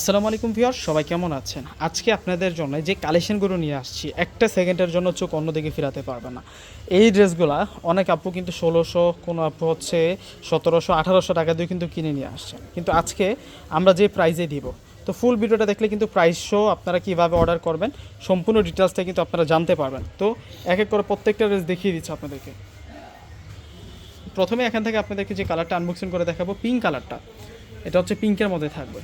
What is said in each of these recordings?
আসসালামু আলাইকুম ভিউয়ার সবাই কেমন আছেন? আজকে আপনাদের জন্য যে কালেকশনগুলো নিয়ে আসছি, একটা সেকেন্ডের জন্য চোখ অন্যদিকে ফিরাতে পারবে না। এই ড্রেসগুলা অনেক আপু কিন্তু ষোলোশো, কোনো আপু হচ্ছে সতেরোশো, আঠারোশো টাকা দিয়ে কিন্তু কিনে নিয়ে আসছেন। কিন্তু আজকে আমরা যে প্রাইজে দিব, তো ফুল ভিডিওটা দেখলে কিন্তু প্রাইস শো আপনারা কীভাবে অর্ডার করবেন, সম্পূর্ণ ডিটেলসটা কিন্তু আপনারা জানতে পারবেন। তো এক এক করে প্রত্যেকটা ড্রেস দেখিয়ে দিচ্ছে আপনাদেরকে। প্রথমে এখান থেকে আপনাদেরকে যে কালারটা আনবক্সিং করে দেখাবো পিঙ্ক কালারটা এটা হচ্ছে পিঙ্কের মধ্যে থাকবে।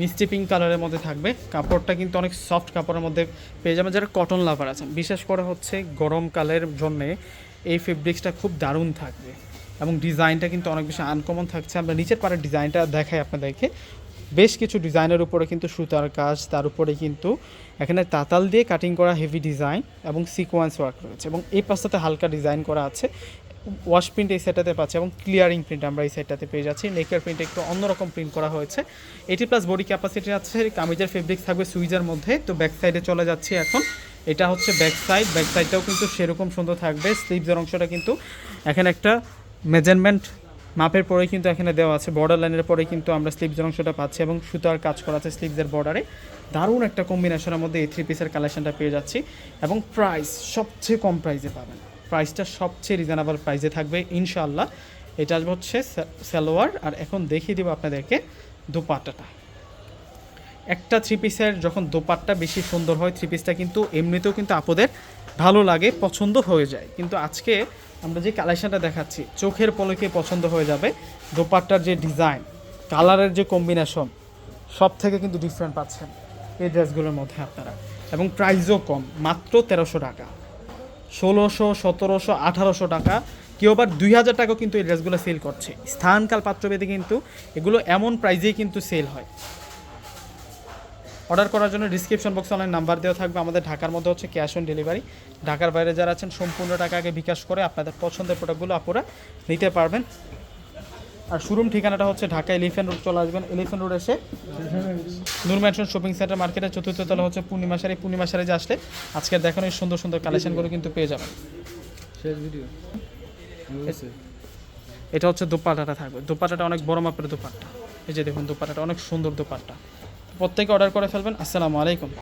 মিষ্টি পিঙ্ক কালারের মধ্যে থাকবে। কাপড়টা কিন্তু অনেক সফট কাপড়ের মধ্যে পেয়ে যাবেন, যারা কটন লাভার আছেন। বিশেষ করে হচ্ছে গরমকালের জন্যে এই ফেব্রিক্সটা খুব দারুণ থাকবে এবং ডিজাইনটা কিন্তু অনেক বেশি আনকমন থাকছে। আমরা নিচের পাড়ের ডিজাইনটা দেখাই আপনাদেরকে। বেশ কিছু ডিজাইনের উপরে কিন্তু সুতার কাজ, তার উপরে কিন্তু এখানে তাতাল দিয়ে কাটিং করা হেভি ডিজাইন এবং সিকোয়েন্স ওয়ার্ক রয়েছে এবং এই পাশটাতে হালকা ডিজাইন করা আছে। ওয়াশ প্রিন্ট এই সেটটাতে পাচ্ছি এবং ক্লিয়ারিং প্রিন্ট আমরা এই সাইডটাতে পেয়ে যাচ্ছি। নেকের প্রিন্ট একটু অন্যরকম প্রিন্ট করা হয়েছে। এটি প্লাস বডি ক্যাপাসিটি আছে, কামিজের ফেব্রিক্স থাকবে সুইজের মধ্যে, তো ব্যাক সাইডে চলে যাচ্ছি এখন। এটা হচ্ছে ব্যাক সাইড ব্যাক সাইডটাও কিন্তু সেরকম সুন্দর থাকবে। স্লিভসের অংশটা কিন্তু এখানে একটা মেজারমেন্ট মাপের পরে কিন্তু এখানে দেওয়া আছে। বর্ডার লাইনের পরে কিন্তু আমরা স্লিভসের অংশটা পাচ্ছি এবং সুতার কাজ করা আছে স্লিভসের বর্ডারে দারুণ একটা কম্বিনেশনের মধ্যে এই থ্রি পিসের কালেকশনটা পেয়ে যাচ্ছি এবং প্রাইস সবচেয়ে কম প্রাইসে পাবেন। প্রাইসটা সবচেয়ে রিজনেবল প্রাইসে থাকবে, ইনশাআল্লাহ। এটা আসবে হচ্ছে সালোয়ার, আর এখন দেখিয়ে দেবো আপনাদেরকে দোপাট্টাটা। একটা থ্রি পিসের যখন দোপাট্টা বেশি সুন্দর হয় থ্রি পিসটা কিন্তু এমনিতেও কিন্তু আপদের ভালো লাগে, পছন্দ হয়ে যায়। কিন্তু আজকে আমরা যে কালেকশানটা দেখাচ্ছি, চোখের পলকে পছন্দ হয়ে যাবে দোপাট্টার যে ডিজাইন কালারের যে কম্বিনেশন সব থেকে কিন্তু ডিফারেন্ট পাচ্ছেন এই ড্রেসগুলোর মধ্যে আপনারা। এবং প্রাইসও কম, মাত্র তেরোশো টাকা। ষোলোশো, সতেরোশো, আঠারোশো টাকা। কেউ আবার দুই হাজার টাকাও কিন্তু এই ড্রেসগুলো সেল করছে। স্থানকাল পাত্রভেদে কিন্তু এগুলো এমন প্রাইজেই কিন্তু সেল হয়। অর্ডার করার জন্য ডিসক্রিপশন বক্সে অনলাইন নাম্বার দেওয়া থাকবে। আমাদের ঢাকার মধ্যে হচ্ছে ক্যাশ অন ডেলিভারি ঢাকার বাইরে যারা আছেন, সম্পূর্ণ টাকা আগে বিকাশ করে আপনাদের পছন্দের প্রোডাক্টগুলো আপনারা নিতে পারবেন। আর শোরুম ঠিকানাটা হচ্ছে ঢাকা এলিফেন্ট রোড চলে আসবেন। এলিফেন্ট রোড এসে নূর ম্যানশন শপিং সেন্টার মার্কেটের চতুর্থ তলা হচ্ছে পূর্ণিমা সারি পূর্ণিমাশারি পূর্ণিমাশারি যে আসলে আজকের দেখানো এই সুন্দর সুন্দর কালেকশনগুলো কিন্তু পেয়ে যাবেন। শেষ ভিডিও এটা হচ্ছে দোপাট্টাটা থাকবে। দোপাট্টাটা অনেক বড় মাপের দোপাট্টা। এই যে দেখুন দোপাট্টাটা অনেক সুন্দর দোপাট্টা। প্রত্যেকে অর্ডার করে ফেলবেন। আসসালামু আলাইকুম।